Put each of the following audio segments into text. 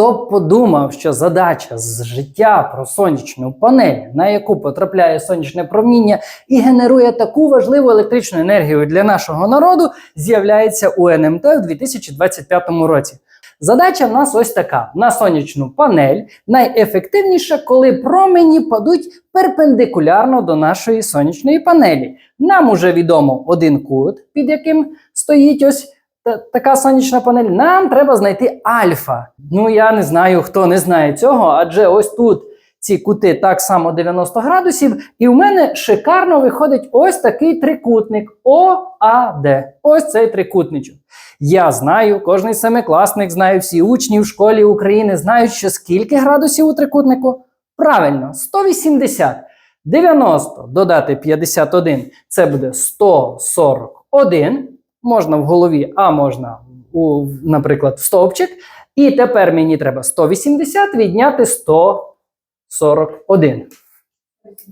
Хто б подумав, що задача з життя про сонячну панель, на яку потрапляє сонячне проміння і генерує таку важливу електричну енергію для нашого народу, з'являється у НМТ в 2025 році. Задача в нас ось така: на сонячну панель найефективніше, коли промені падуть перпендикулярно до нашої сонячної панелі. Нам уже відомо один кут, під яким стоїть ось та- така сонячна панель. Нам треба знайти альфа. Ну я не знаю, хто не знає цього, адже ось тут ці кути так само 90 градусів, і в мене шикарно виходить ось такий трикутник ОАД. Ось цей трикутничок. Я знаю, кожний семикласник знає, всі учні в школі України знають, що скільки градусів у трикутнику? Правильно, 180. 90 додати 51 це буде 141. Можна в голові, а можна, у, наприклад, в стовпчик. І тепер мені треба 180 відняти 141.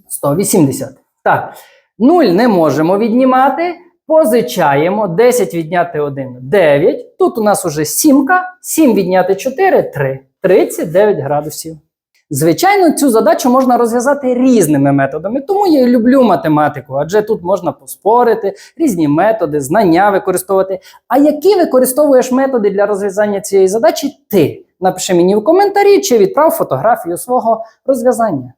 180. Так. 0 не можемо віднімати. Позичаємо. 10 відняти 1 9. Тут у нас уже сімка. 7 відняти 4 3. 39 градусів. Звичайно, цю задачу можна розв'язати різними методами, тому я і люблю математику, адже тут можна поспорити, різні методи, знання використовувати. А які використовуєш методи для розв'язання цієї задачі ти? Напиши мені в коментарі чи відправ фотографію свого розв'язання.